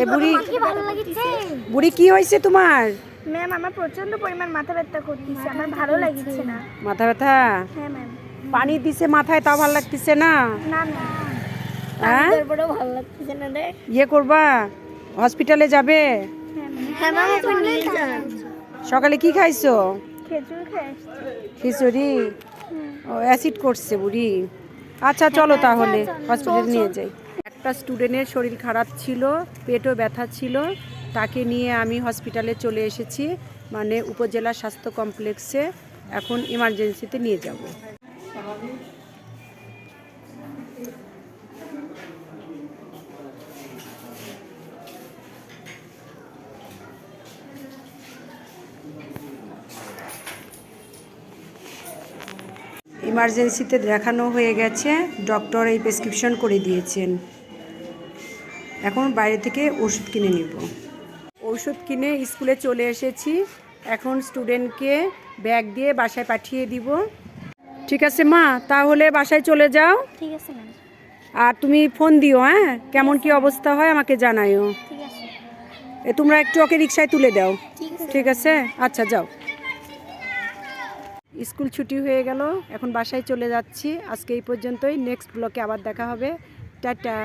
এ বুড়ি কি বুড়ি কি হয়েছে তোমার? ম্যাম আমার প্রচণ্ড পরিমাণ মাথা ব্যথা করতেছে। আমার ভালো লাগছে না। মাথা ব্যথা? হ্যাঁ ম্যাম পানি দিছে মাথায় তাও ভালো লাগতেছে না? না ম্যাম হ্যাঁ? তারপরেও ভালো লাগতেছে না রে। ইয়ে করবা? হসপিটালে যাবে? হ্যাঁ ম্যাম যান সকালে কি খাইছো? খেজুর আসছি। খিচুড়ি? ও অ্যাসিড করছে বুড়ি। আচ্ছা চলো তাহলে। হসপিটালে নিয়ে যাই। একটা স্টুডেন্টের শরীর খারাপ ছিল, পেটও ব্যথা ছিল, তাকে নিয়ে আমি হসপিটালে চলে এসেছি মানে উপজেলা স্বাস্থ্য কমপ্লেক্সে এখন ইমার্জেন্সিতে নিয়ে যাব। ইমার্জেন্সিতে দেখানো হয়ে গেছে ডক্টর এই প্রেসক্রিপশন করে দিয়েছেন। এখন বাইরে থেকে ওষুধ কিনে নিব। ওষুধ কিনে স্কুলে চলে এসেছি। এখন স্টুডেন্টকে ব্যাগ দিয়ে বাসায় পাঠিয়ে দিব। ঠিক আছে মা তাহলে বাসায় চলে যাও। ঠিক আছে ম্যাম। আর তুমি ফোন দিও হ্যাঁ? কেমন কি অবস্থা হয় আমাকে জানাইও এ তোমরা একটু ওকে রিক্সায় তুলে দাও। ঠিক আছে। ঠিক আছে? আচ্ছা যাও। স্কুল ছুটি হয়ে গেল এখন বাসায় চলে যাচ্ছি। আজকে এই পর্যন্তই নেক্সট ব্লকে আবার দেখা হবে। টাটা।